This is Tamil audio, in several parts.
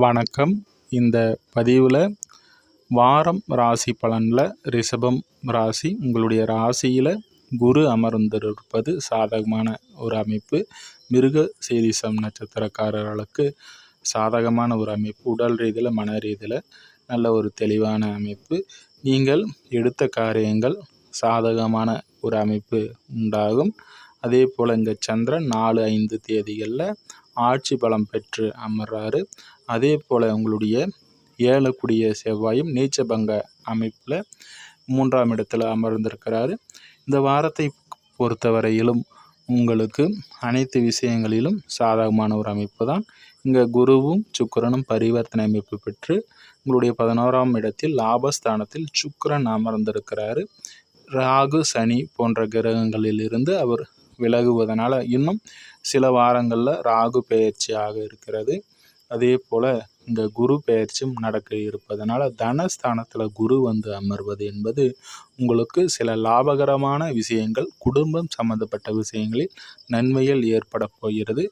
வணக்கம். இந்த பதிவில் வாரம் ராசி பலனில் ரிஷபம் ராசி. உங்களுடைய ராசியில் குரு அமர்ந்திருப்பது சாதகமான ஒரு அமைப்பு. மிருக சீரிசம் நட்சத்திரக்காரர்களுக்கு சாதகமான ஒரு அமைப்பு. உடல் ரீதியில் மன ரீதியில் நல்ல ஒரு தெளிவான அமைப்பு. நீங்கள் எடுத்த காரியங்கள் சாதகமான ஒரு அமைப்பு உண்டாகும். அதே போல் இங்கே சந்திரன் நாலு ஐந்து தேதிகளில் ஆட்சி பலம் பெற்று அமர்றாரு. அதே போல் உங்களுடைய ஏழக்கூடிய செவ்வாயும் நீச்சபங்க அமைப்பில் மூன்றாம் இடத்தில் அமர்ந்திருக்கிறாரு. இந்த வாரத்தை பொறுத்தவரையிலும் உங்களுக்கு அனைத்து விஷயங்களிலும் சாதகமான ஒரு அமைப்பு தான் இங்கே குருவும் சுக்கரனும் பரிவர்த்தனை அமைப்பு பெற்று உங்களுடைய பதினோராம் இடத்தில் லாபஸ்தானத்தில் சுக்கரன் அமர்ந்திருக்கிறாரு. ராகு சனி போன்ற கிரகங்களிலிருந்து அவர் விலகுவதனால் இன்னும் சில வாரங்களில் ராகு பெயர்ச்சியாக இருக்கிறது. அதே போல் இந்த குரு பெயர்ச்சியும் நடக்க இருப்பதனால் தனஸ்தானத்தில் குரு வந்து அமர்வது என்பது உங்களுக்கு சில லாபகரமான விஷயங்கள் குடும்பம் சம்மந்தப்பட்ட விஷயங்களில் நன்மைகள் ஏற்பட போகிறது.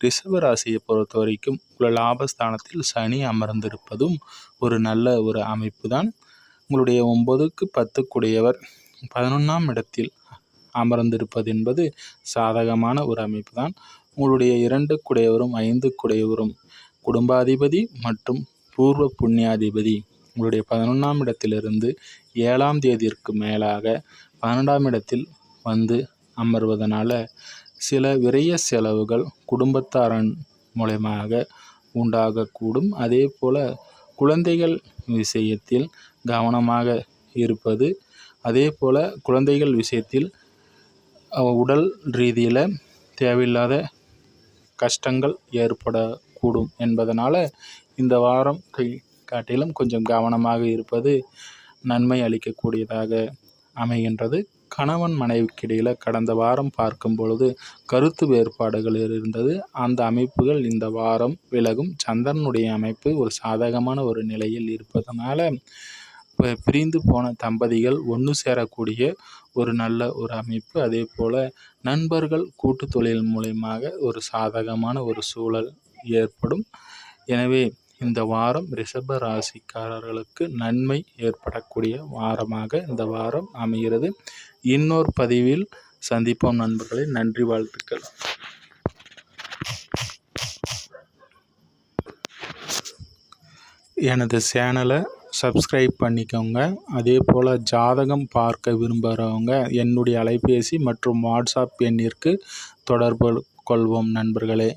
ரிஷபராசியை பொறுத்த வரைக்கும் உள்ள லாபஸ்தானத்தில் சனி அமர்ந்திருப்பதும் ஒரு நல்ல ஒரு அமைப்பு தான் உங்களுடைய ஒன்பதுக்கு பத்துக்குடையவர் பதினொன்றாம் இடத்தில் அமர்ந்திருப்பது என்பது சாதகமான ஒரு அமைப்பு தான் உங்களுடைய இரண்டு குடையவரும் ஐந்து குடையவரும் குடும்பாதிபதி மற்றும் பூர்வ புண்ணியாதிபதி. உங்களுடைய பதினொன்றாம் இடத்திலிருந்து ஏழாம் தேதிற்கு மேலாக பன்னெண்டாம் இடத்தில் வந்து அமர்வதனால சில விரைய செலவுகள் குடும்பத்தாரன் மூலயமாக உண்டாகக்கூடும். அதே போல் குழந்தைகள் விஷயத்தில் கவனமாக இருப்பது அதே போல் குழந்தைகள் விஷயத்தில் உடல் ரீதியில் தேவையில்லாத கஷ்டங்கள் ஏற்பட கூடும் என்பதனால் இந்த வாரம் காட்டிலும் கொஞ்சம் கவனமாக இருப்பது நன்மை அளிக்கக்கூடியதாக அமைகின்றது. கணவன் மனைவிக்கிடையில் கடந்த வாரம் பார்க்கும் பொழுது கருத்து வேறுபாடுகள் இருந்தது. அந்த அமைப்புகள் இந்த வாரம் விலகும். சந்திரனுடைய அமைப்பு ஒரு சாதகமான ஒரு நிலையில் இருப்பதனால பிரிந்து போன தம்பதிகள் ஒன்று சேரக்கூடிய ஒரு நல்ல ஒரு அமைப்பு. அதே போல் நண்பர்கள் கூட்டு தொழில் மூலயமாக ஒரு சாதகமான ஒரு சூழல் ஏற்படும். எனவே இந்த வாரம் ரிஷப ராசிக்காரர்களுக்கு நன்மை ஏற்படக்கூடிய வாரமாக இந்த வாரம் அமைகிறது. இன்னொரு பதிவில் சந்திப்போம் நண்பர்களே. நன்றி வாழ்த்துக்கள். எனது சேனலை சப்ஸ்கிரைப் பண்ணிக்கோங்க. அதே போல் ஜாதகம் பார்க்க விரும்புகிறவங்க என்னுடைய அலைபேசி மற்றும் வாட்ஸ்அப் எண்ணிற்கு தொடர்பு கொள்வோம் நண்பர்களே.